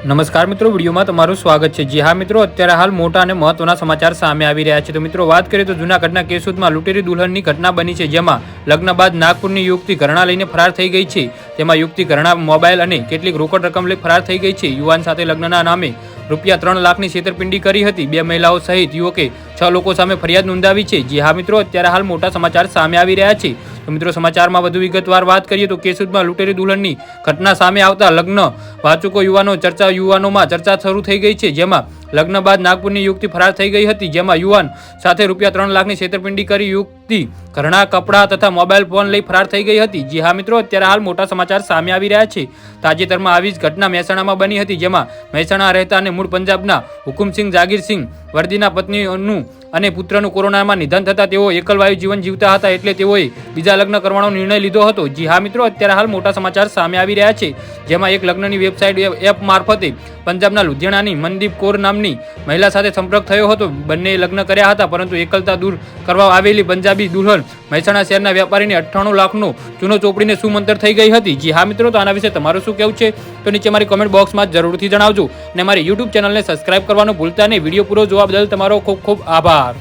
નમસ્કાર મિત્રો, વિડીયોમાં તમારું સ્વાગત છે. જી હા મિત્રો, અત્યારે હાલ મોટા અને મહત્વના સમાચાર સામે આવી રહ્યા છે. તો મિત્રો, વાત કરીએ તો જૂનાગઢના કેશોદમાં લૂંટેરી દુલ્હનની ઘટના બની છે, જેમાં લગ્ન બાદ નાગપુરની યુવતી ઘરણા લઈને ફરાર થઈ ગઈ છે. તેમાં યુવતી ઘરણા, મોબાઈલ અને કેટલીક રોકડ રકમ લઈ ફરાર થઈ ગઈ છે. યુવાન સાથે લગ્નના નામે રૂપિયા ત્રણ લાખની છેતરપિંડી કરી હતી. બે મહિલાઓ સહિત યુવકે છ લોકો સામે ફરિયાદ નોંધાવી છે. જી હા, મિત્રો, અત્યારે હાલ મોટા સમાચાર સામે આવી રહ્યા છે. તો મિત્રો, સમાચારમાં વધુ વિગતવાર વાત કરીએ તો કેશુદમાં લૂંટેરી દુલ્હનની ઘટના સામે આવતા લગ્ન વાચકો યુવાનો ચર્ચા યુવાનોમાં ચર્ચા શરૂ થઈ ગઈ છે. જેમાં લગ્ન બાદ નાગપુરની યુવતી ફરાર થઈ ગઈ હતી. જેમાં યુવાન સાથે રૂપિયા ત્રણ લાખની છેતરપિંડી કરી યુવતી ઘરના કપડાં તથા મોબાઈલ ફોન લઈ ફરાર થઈ ગઈ હતી. જી હા મિત્રો, અત્યારે હાલ મોટા સમાચાર સામે આવી રહ્યા છે. તાજેતરમાં આવી જ ઘટના મહેસાણામાં બની હતી, જેમાં મહેસાણા રહેતા અને મૂળ પંજાબના હુકુમસિંહ જાગીરસિંહ, વર્દીના પત્નીનું અને પુત્રનું કોરોનામાં નિધન થતાં તેઓ એકલવાયુ જીવન જીવતા હતા એટલે તેઓએ બીજા લગ્ન કરવાનો નિર્ણય લીધો હતો. જી હા મિત્રો, અત્યારે હાલ મોટા સમાચાર સામે આવી રહ્યા છે, જેમાં એક લગ્નની વેબસાઇટ એપ મારફતે પંજાબના લુધિયાણાની મનદીપ કૌર નામની મહિલા સાથે સંપર્ક થયો હતો. બંને લગ્ન કર્યા હતા, પરંતુ એકલતા દૂર કરવા આવેલી પંજાબી દુલ્હન. મહેસાણા શહેરના વેપારીને અઠ્ઠાણું લાખનો ચૂનો ચોપડીને શું મંતર થઈ ગઈ હતી. જી હા મિત્રો, તો આના વિશે તમારું શું કહેવું છે? તો નીચે મારી કોમેન્ટ બોક્સમાં જરૂરથી જણાવજો. અને મારી યુટ્યુબ ચેનલને સબસ્ક્રાઇબ કરવાનું ભૂલતા નહીં. વીડિયો પૂરો જોવા બદલ તમારો ખૂબ ખૂબ આભાર.